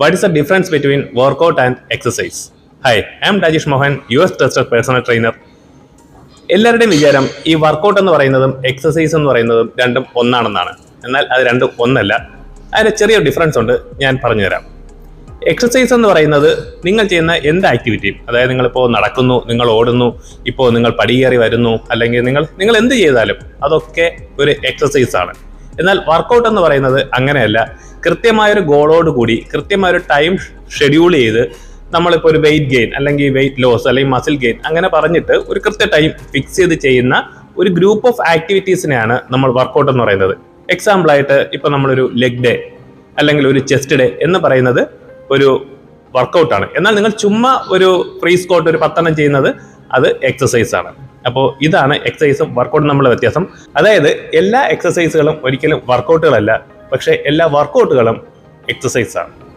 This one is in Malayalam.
What the difference between between and exercise hi I'm Rajesh Mohan yours trusted personal trainer എല്ലാവരുടെയും വിചാരം ഈ വർക്കൗട്ട് എന്ന് പറയുന്നതും എക്സസൈസ് എന്ന് പറയുന്നതും രണ്ടും ഒന്നാണെന്നാണ്. എന്നാൽ അത് രണ്ടും ഒന്നല്ല. അതിന് ചെറിയ ഡിഫറൻസ് ഉണ്ട് ഞാൻ പറഞ്ഞുതരാം. എക്സസൈസ് എന്ന് പറയുന്നത് നിങ്ങൾ ചെയ്യുന്ന എന്ത് ആക്ടിവിറ്റിയും അതായത് നിങ്ങളിപ്പോൾ നടക്കുന്നു നിങ്ങൾ ഓടുന്നു ഇപ്പോൾ നിങ്ങൾ പടിയേറി വരുന്നു അല്ലെങ്കിൽ നിങ്ങൾ നിങ്ങൾ എന്ത് ചെയ്താലും അതൊക്കെ ഒരു എക്സസൈസ് ആണ്. എന്നാൽ വർക്കൗട്ട് എന്ന് പറയുന്നത് അങ്ങനെയല്ല. കൃത്യമായൊരു ഗോളോട് കൂടി കൃത്യമായൊരു ടൈം ഷെഡ്യൂൾ ചെയ്ത് നമ്മളിപ്പോൾ ഒരു വെയിറ്റ് ഗെയിൻ അല്ലെങ്കിൽ വെയിറ്റ് ലോസ് അല്ലെങ്കിൽ മസിൽ ഗെയിൻ അങ്ങനെ പറഞ്ഞിട്ട് ഒരു കൃത്യ ടൈം ഫിക്സ് ചെയ്ത് ചെയ്യുന്ന ഒരു ഗ്രൂപ്പ് ഓഫ് ആക്ടിവിറ്റീസിനെയാണ് നമ്മൾ വർക്കൗട്ട് എന്ന് പറയുന്നത്. എക്സാമ്പിൾ ആയിട്ട് ഇപ്പൊ നമ്മളൊരു ലെഗ് ഡേ അല്ലെങ്കിൽ ഒരു ചെസ്റ്റ് ഡേ എന്ന് പറയുന്നത് ഒരു വർക്കൗട്ടാണ് എന്നാൽ നിങ്ങൾ ചുമ്മാ ഒരു ഫ്രീ സ്കോട്ട് ഒരു പത്തെണ്ണം ചെയ്യുന്നത് അത് എക്സസൈസ് ആണ്. അപ്പോൾ ഇതാണ് എക്സസൈസും വർക്കൗട്ടും തമ്മിലുള്ള വ്യത്യാസം. അതായത് എല്ലാ എക്സസൈസുകളും ഒരിക്കലും വർക്കൗട്ടുകളല്ല പക്ഷേ എല്ലാ വർക്കൗട്ടുകളും എക്സസൈസ് ആണ്.